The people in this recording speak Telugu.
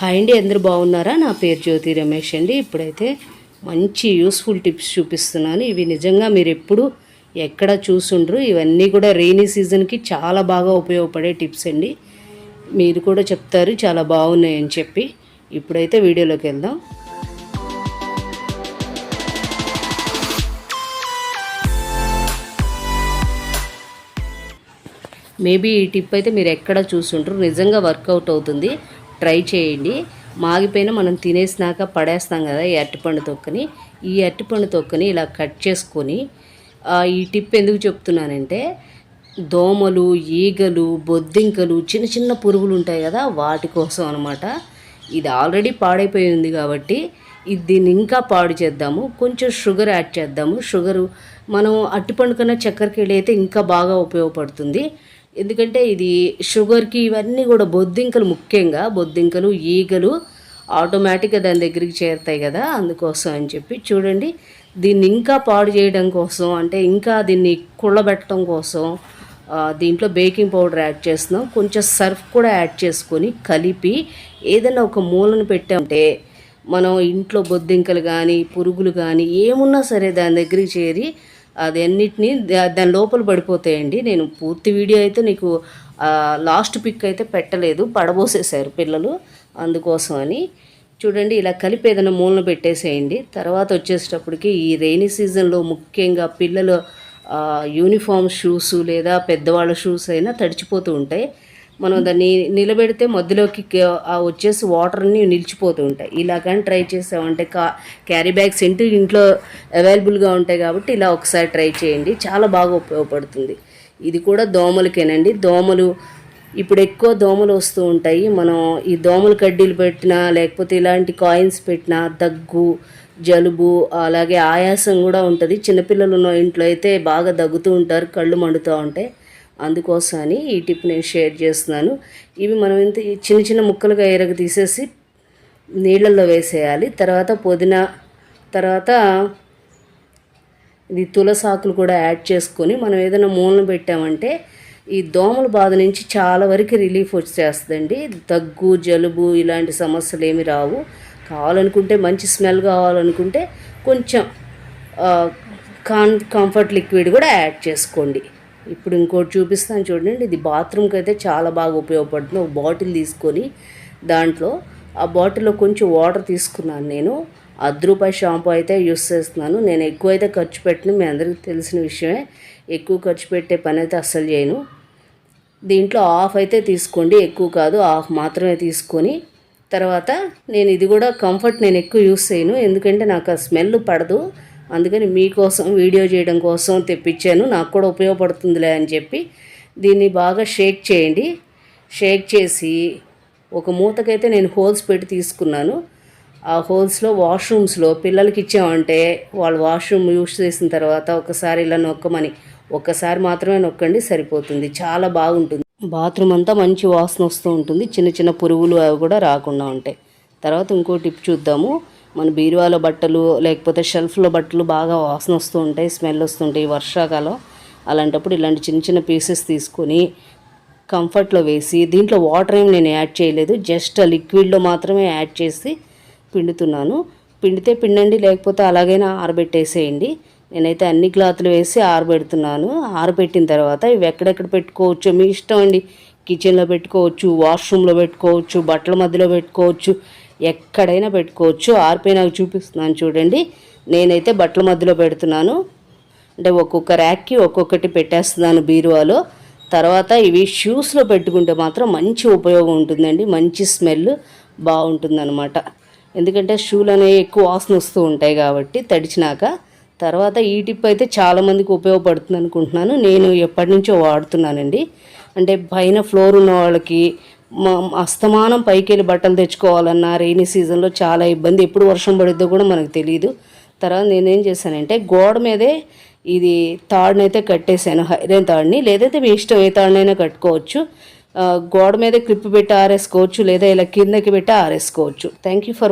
హాయ్ అండి అందరూ బాగున్నారా? నా పేరు జ్యోతి రమేష్ అండి. ఇప్పుడైతే మంచి యూస్ఫుల్ టిప్స్ చూపిస్తున్నాను. ఇవి నిజంగా మీరు ఎప్పుడు ఎక్కడ చూసుండ్రు? ఇవన్నీ కూడా రెయినీ సీజన్కి చాలా బాగా ఉపయోగపడే టిప్స్ అండి. మీరు కూడా చెప్తారు చాలా బాగున్నాయని చెప్పి. ఇప్పుడైతే వీడియోలోకి వెళ్దాం. మేబీ ఈ టిప్ అయితే మీరు ఎక్కడ చూసుంటారు నిజంగా వర్కౌట్ అవుతుంది. ట్రై చేయండి. మాగిపోయిన మనం తినేసినాక పడేస్తాం కదా ఈ అరటిపండు తొక్కని. ఈ అరటిపండు తొక్కని ఇలా కట్ చేసుకొని ఈ టిప్ ఎందుకు చెప్తున్నానంటే దోమలు ఈగలు బొద్దింకలు చిన్న చిన్న పురుగులు ఉంటాయి కదా వాటి కోసం అనమాట ఇది ఆల్రెడీ పాడైపోయి ఉంది కాబట్టి ఇది దీన్ని ఇంకా పాడు చేద్దాము. కొంచెం షుగర్ యాడ్ చేద్దాము. షుగరు మనం అట్టిపండు కన్నా చక్కెరకి వెళ్ళి అయితే ఇంకా బాగా ఉపయోగపడుతుంది. ఎందుకంటే ఇది షుగర్కి ఇవన్నీ కూడా బొద్దింకలు ముఖ్యంగా బొద్దింకలు ఈగలు ఆటోమేటిక్గా దాని దగ్గరికి చేరుతాయి కదా అందుకోసం అని చెప్పి చూడండి. దీన్ని ఇంకా పాడు చేయడం కోసం అంటే ఇంకా దీన్ని కుళ్ళబెట్టడం కోసం దీంట్లో బేకింగ్ పౌడర్ యాడ్ చేస్తున్నాం. కొంచెం సర్ఫ్ కూడా యాడ్ చేసుకొని కలిపి ఏదైనా ఒక మూలను పెట్టామంటే మనం ఇంట్లో బొద్దింకలు కానీ పురుగులు కానీ ఏమున్నా సరే దాని దగ్గరికి చేరి అది అన్నిటినీ దాని లోపల పడిపోతాయండి. నేను పూర్తి వీడియో అయితే నీకు లాస్ట్ పిక్ అయితే పెట్టలేదు. పడబోసేశారు పిల్లలు అందుకోసం అని చూడండి ఇలా కలిపి ఏదైనా మూలన పెట్టేసేయండి. తర్వాత వచ్చేటప్పటికి ఈ రెయినీ సీజన్లో ముఖ్యంగా పిల్లలు యూనిఫామ్ షూస్ లేదా పెద్దవాళ్ళ షూస్ అయినా తడిచిపోతూ ఉంటాయి. మనం దాన్ని నిలబెడితే మధ్యలోకి వచ్చేసి వాటర్ వచ్చేసి వాటర్ని నిలిచిపోతూ ఉంటాయి. ఇలా కానీ ట్రై చేసామంటే కా క్యారీ బ్యాగ్స్ ఇంటి ఇంట్లో అవైలబుల్గా ఉంటాయి కాబట్టి ఇలా ఒకసారి ట్రై చేయండి. చాలా బాగా ఉపయోగపడుతుంది. ఇది కూడా దోమలకేనండి. దోమలు ఇప్పుడు ఎక్కువ దోమలు వస్తూ ఉంటాయి. మనం ఈ దోమల కడ్డీలు పెట్టినా లేకపోతే ఇలాంటి కాయిన్స్ పెట్టినా దగ్గు జలుబు అలాగే ఆయాసం కూడా ఉంటుంది. చిన్నపిల్లలు ఉన్న ఇంట్లో అయితే బాగా దగ్గుతూ ఉంటారు కళ్ళు మండుతూ ఉంటాయి. అందుకోసం అని ఈ టిప్ నేను షేర్ చేస్తున్నాను. ఇవి మనం ఇంత చిన్న చిన్న ముక్కలుగా ఎరగ తీసేసి నీళ్ళల్లో వేసేయాలి. తర్వాత పుదీనా తర్వాత ఇది తులసాకులు కూడా యాడ్ చేసుకొని మనం ఏదైనా మూలన పెట్టామంటే ఈ దోమల బాధ నుంచి చాలా వరకు రిలీఫ్ వచ్చేస్తుందండి. దగ్గు జలుబు ఇలాంటి సమస్యలు ఏమి రావు. కావాలనుకుంటే మంచి స్మెల్ కావాలనుకుంటే కొంచెం కాన్ కంఫర్ట్ లిక్విడ్ కూడా యాడ్ చేసుకోండి. ఇప్పుడు ఇంకోటి చూపిస్తాను చూడండి. ఇది బాత్రూమ్కి అయితే చాలా బాగా ఉపయోగపడుతుంది. ఒక బాటిల్ తీసుకొని దాంట్లో ఆ బాటిల్లో కొంచెం వాటర్ తీసుకున్నాను నేను. అర్ధ రూపాయి షాంపూ అయితే యూస్ చేస్తున్నాను. నేను ఎక్కువ అయితే ఖర్చు పెట్టిన. మీ అందరికీ తెలిసిన విషయమే. ఎక్కువ ఖర్చు పెట్టే పని అయితే అస్సలు చేయను. దీంట్లో ఆఫ్ అయితే తీసుకోండి. ఎక్కువ కాదు ఆఫ్ మాత్రమే తీసుకొని. తర్వాత నేను ఇది కూడా కంఫర్ట్ నేను ఎక్కువ యూస్ చేయను. ఎందుకంటే నాకు ఆ స్మెల్ పడదు. అందుకని మీకోసం వీడియో చేయడం కోసం తెప్పించాను. నాకు కూడా ఉపయోగపడుతుందిలే అని చెప్పి దీన్ని బాగా షేక్ చేయండి. షేక్ చేసి ఒక మూతకైతే నేను హోల్స్ పెట్టి తీసుకున్నాను. ఆ హోల్స్లో వాష్రూమ్స్లో పిల్లలకి ఇచ్చామంటే వాళ్ళు వాష్రూమ్ యూస్ చేసిన తర్వాత ఒకసారి ఇలా నొక్కమని ఒక్కసారి మాత్రమే నొక్కండి సరిపోతుంది. చాలా బాగుంటుంది. బాత్రూమ్ అంతా మంచి వాసన వస్తూ ఉంటుంది. చిన్న చిన్న పురుగులు అవి కూడా రాకుండా ఉంటాయి. తర్వాత ఇంకో టిప్ చూద్దాము. మన బీరువాలో బట్టలు లేకపోతే షెల్ఫ్లో బట్టలు బాగా వాసన వస్తూ ఉంటాయి స్మెల్ వస్తుంటాయి వర్షాకాలం. అలాంటప్పుడు ఇలాంటి చిన్న చిన్న పీసెస్ తీసుకొని కంఫర్ట్లో వేసి దీంట్లో వాటర్ ఏం నేను యాడ్ చేయలేదు జస్ట్ ఆ లిక్విడ్లో మాత్రమే యాడ్ చేసి పిండుతున్నాను. పిండితే పిండండి లేకపోతే అలాగైనా ఆరబెట్టేసేయండి. నేనైతే అన్ని క్లాత్లు వేసి ఆరబెడుతున్నాను. ఆరబెట్టిన తర్వాత ఇవి ఎక్కడెక్కడ పెట్టుకోవచ్చు మీ ఇష్టం అండి. కిచెన్లో పెట్టుకోవచ్చు వాష్రూమ్లో పెట్టుకోవచ్చు బట్టల మధ్యలో పెట్టుకోవచ్చు ఎక్కడైనా పెట్టుకోవచ్చు. ఆరిపోయినాక చూపిస్తున్నాను చూడండి. నేనైతే బట్టల మధ్యలో పెడుతున్నాను. అంటే ఒక్కొక్క ర్యాక్కి ఒక్కొక్కటి పెట్టేస్తున్నాను బీరువాలో. తర్వాత ఇవి షూస్లో పెట్టుకుంటే మాత్రం మంచి ఉపయోగం ఉంటుందండి. మంచి స్మెల్ బాగుంటుందన్నమాట. ఎందుకంటే షూలు అనేవి ఎక్కువ వాసన వస్తూ ఉంటాయి కాబట్టి తడిచినాక. తర్వాత ఈ టిప్ అయితే చాలామందికి ఉపయోగపడుతుంది అనుకుంటున్నాను నేను ఎప్పటి నుంచో వాడుతున్నానండి. అంటే పైన ఫ్లోర్ ఉన్న వాళ్ళకి అస్తమానం పైకి వెళ్ళి బట్టలు తెచ్చుకోవాలన్నా రెయినీ సీజన్లో చాలా ఇబ్బంది. ఎప్పుడు వర్షం పడిద్దో కూడా మనకు తెలియదు తర్వాత నేనేం చేశానంటే గోడ మీదే ఇది తాడునైతే కట్టేశాను. హైరన్ తాడుని. లేదైతే మీ ఇష్టం ఏ తాడునైనా కట్టుకోవచ్చు. గోడ మీద క్లిప్ పెట్టి ఆరేసుకోవచ్చు. లేదా ఇలా కిందకి పెట్టి ఆరేసుకోవచ్చు. Thank you for